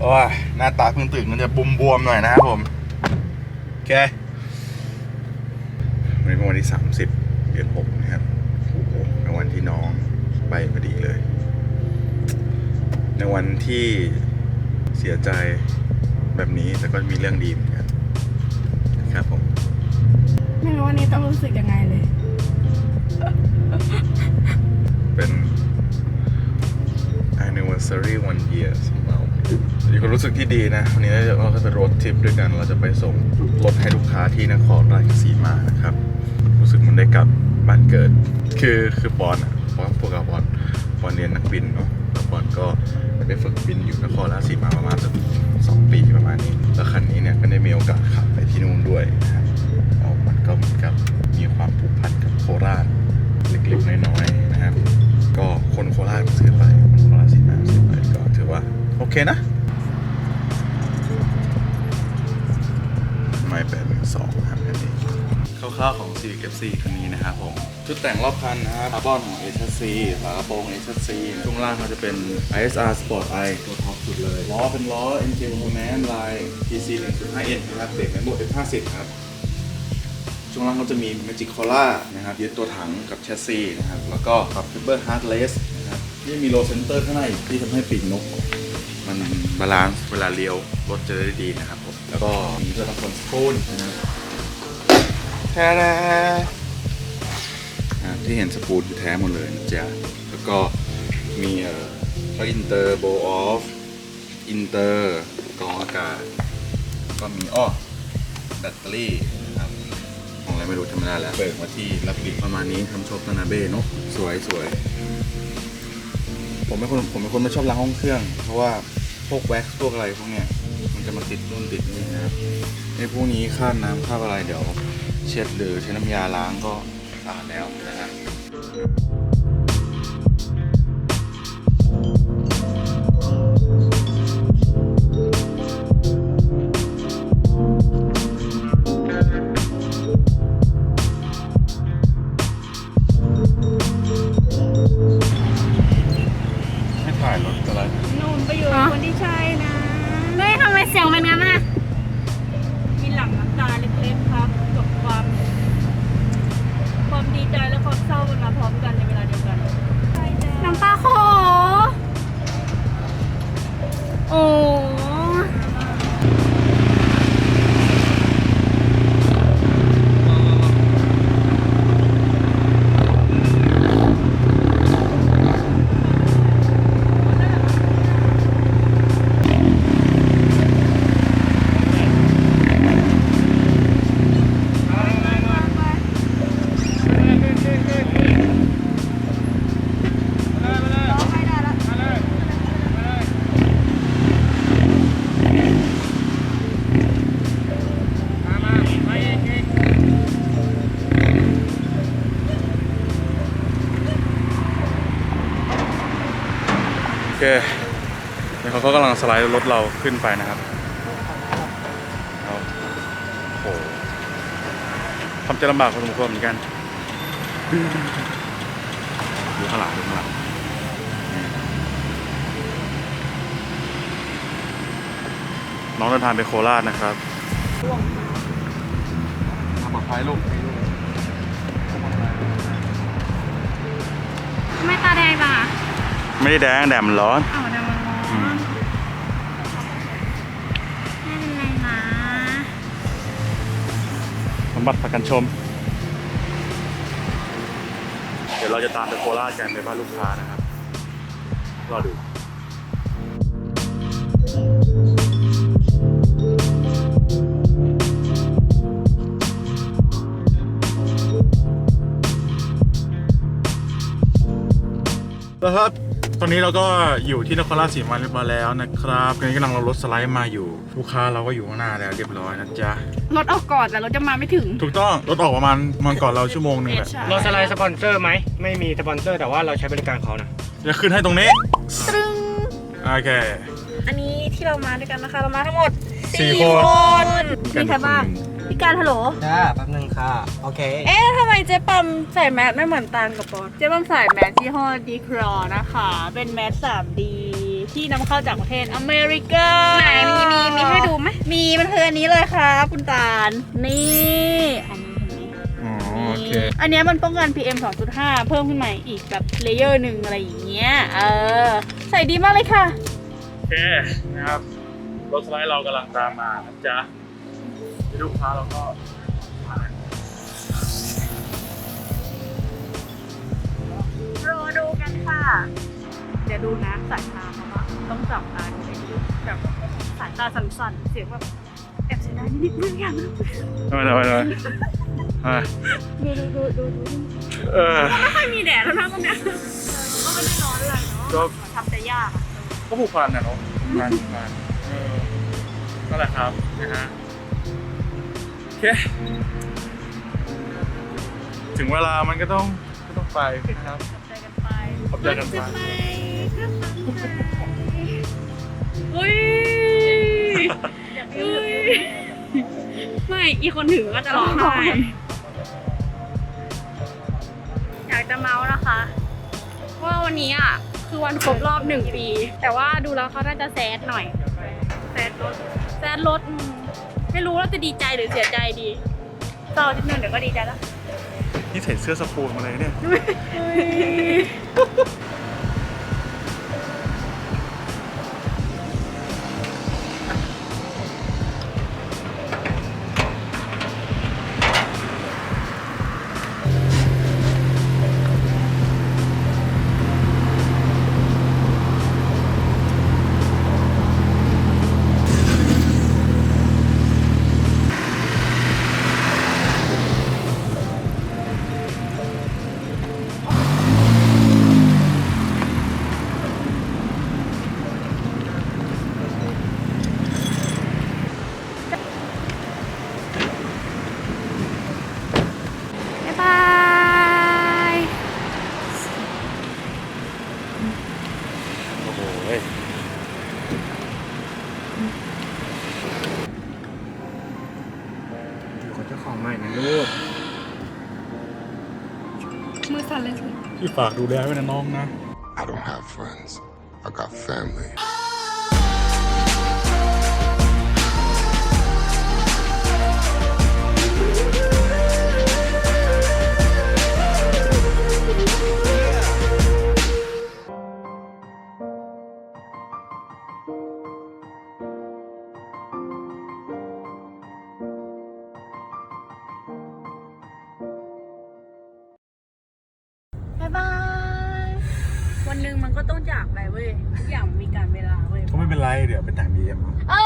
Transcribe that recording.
โอ้ยหน้าตาเพิ่งตื่นมันจะบวมบวมๆหน่อยนะครับผม โอเควันนี้เป็นวันที่ 30 เดือน6นะครับโอ้โหเป็นวันที่น้องไปพอดีเลย ในวันที่เสียใจแบบนี้แต่ก็มีเรื่องดีเหมือนกันนะครับผม ไม่รู้วันนี้ต้องรู้สึกยังไงเลย เป็น anniversary one year ของเราอยู่กับรู้สึกที่ดีนะวันนี้เราจะไปรถทริปด้วยกัน เราจะไปส่งรถให้ลูกค้าที่นครราชสีมานะครับ รู้สึกเหมันได้กลับบ้านเกิด คือคือปอนอะเพราะพวกเราปอนปอนเรียนนักบินเนาะแล้วปอนก็ไปฝึกบินอยู่นครราชสีมาประมาณสักสองปีประมาณนี้แล้วคันนี้เนี่ยก็ได้มีโอกาสขับไปที่นู่นด้วยนะครับเอามันก็เหมือนกับมีความผูกพันกับโคราชเล็กๆน้อยๆนะครับ ก็คนโคราชซื้อไปคนโคราชสีมาซื้อไปก็ถือว่าโอเคนะ ไม่แปดหนึ่งสองครับคันนี้คร่าวๆของ Civic FC คันนี้นะครับผมชุดแต่งรอบคันนะครับคาร์บอนของ HSC ฝากระโปรง HSC ช่วงล่างเขาจะเป็น ISR Sport I ตัวท็อปสุดเลยล้อเป็นล้อ NJ Performance Line TC 1.5N นะครับเบรกแมนโบเ F50 ครับช่วงล่างเขาจะมี Magic Cola นะครับยึดตัวถังกับแชสซีนะครับแล้วก็ปรับ Fiber Heartless นะครับนี่มีโลเซนเตอร์ข้างในที่ทำให้ปีกนก มันบาลานซ์เวลาเลี้ยวรถจะได้ดีนะครับผม แล้วก็มีเจ้าตะคนสปูนนะครับแท้ๆอ่าที่เห็นสปูนคือแท้หมดเลยนะจ๊ะแล้วก็มีเอ่อก็อินเตอร์โบออฟอินเตอร์กรองอากาศ ก็มีอ้อแบตเตอรี่นะครับของอะไรไม่รู้ทำไม่ได้แล้วเบิกมาที่รับบิดประมาณนี้ทำโชคตานาเบ้เนอะสวยสวยผมเป็นคนผมเป็นคนไม่ชอบล้างห้องเครื่อง เพราะว่าพวกแว็กซ์พวกอะไรพวกเนี้ยมัน จะมาติดนู่นติดนี่นะครับไอ้พวกนี้ค่าน้ำค่าบอะไรเดี๋ยว เช็ดหรือใช้น้ำยาล้างก็สะอาดแล้วนะครับ เดี๋ยวเขาก็กำลังสไลด์รถเราขึ้นไปนะครับเอาโอ้โหทำใจลำบากพอสมควรเหมือนกันดูข้างหลังดูข้างหลังนี่น้องเดินทางไปโคราชนะครับทางปลอดภัยลูกทำไม่ตาแดงล่ะ ไม่ได้แดงแดดมันร้อนเอาเดี๋ยวมันร้อือมน บัติประกันชม เดี๋ยวเราจะตามไปโคราชกันไปบ้านลูกค้านะครับรอดูนะครับ ตอนนี้เราก็อยู่ที่นครราชสีมาเรียบร้อยแล้วนะครับตอนนี้กำลังเรารถสไลด์มาอยู่ ลูกค้าเราก็อยู่ข้างหน้าแล้วเรียบร้อยนะจ๊ะ รถออกก่อนแต่รถจะมาไม่ถึง ถูกต้อง รถออกประมาณประมาณก่อนเราชั่วโมงหนึงแหละใช่รถสไลด์สปอนเซอร์ไหม ไม่มีสปอนเซอร์แต่ว่าเราใช้บริการเขานะ จะขึ้นให้ตรงนี้ ตรึงโอเค อันนี้ที่เรามาด้วยกันนะคะ เรามาทั้งหมดสี่สี่คนคนมีใครบ้าง พี่การฮัลโหล จ้าแป๊บนึงค่ะ โอเค เอ๊ะทำไมเจ๊ปั๊มใส่แมสไม่เหมือนตาลกับปอนเจ๊ปั๊มใส่แมสยี่ห้อดีครอนะคะ เป็นแมส 3D ที่นำเข้าจากประเทศอเมริกาไหนมีมีมีให้ดูไหมมีมันคืออันนี้เลยครับคุณตาล นี่อันนี้เห็นไหม อ๋อโอเคนี่อันเนี้ยมันป้องกัน PM 2.5 เพิ่มขึ้นมาอีกแบบเลเยอร์หนึ่งอะไรอย่างเงี้ย เออ ใส่ดีมากเลยค่ะ โอเคนะครับรถสไลด์เรากำลังตามมานะจ๊ะที่ ลูกค้าเราก็รอดูกันค่ะ เดี๋ยวดูนะสายตาเขาว่าต้องจับตาดูให้ดีแบบสายตาสั่นๆ เสียงแบบแอบเสียดายนิดนึงอย่างนึงทำไมทำไมทำไมอะดูดูดูดูดูเออไม่ค่อยมีแดดแล้วนะตอนเนี้ยก็ไม่ได้ร้อนอะไรเนาะก็ทำแต่ยากอะก็ผูกพันนะเนาะผูกพันผูกพันเออนั่นแหละครับนะฮะ เค ถึงเวลามันก็ต้องก็ต้องไปนะครับทำใจกันไปขอบใจกันไปจะไปก็ฟังไป อุ้ยอุ้ยไม่อีคนถือก็จะร้องไห้อยากจะเมาส์นะคะ ว่าวันนี้อะ คือวันครบรอบหนึ่งปี แต่ว่าดูแล้วเขาน่าจะแซดหน่อย แซดรถแซดรถอืม ไม่รู้ว่าจะดีใจหรือเสียใจดีเศร้านิดนึงเดี๋ยวก็ดีใจแล้ว นี่ใส่เสื้อสปูนมาเลยเนี่ยบ๊าย เจ้าของใหม่นะลูกมือสั่นเลยสิ พี่ฝากดูแลไว้นะน้องนะ I don't have friends. I got family. วันหนึ่งมันก็ต้องจากไปเว้ยทุกอย่างมันมีการเวลาเว้ย ก็ไม่เป็นไรเดี๋ยวไปแต่งบีเอ็ม เอ้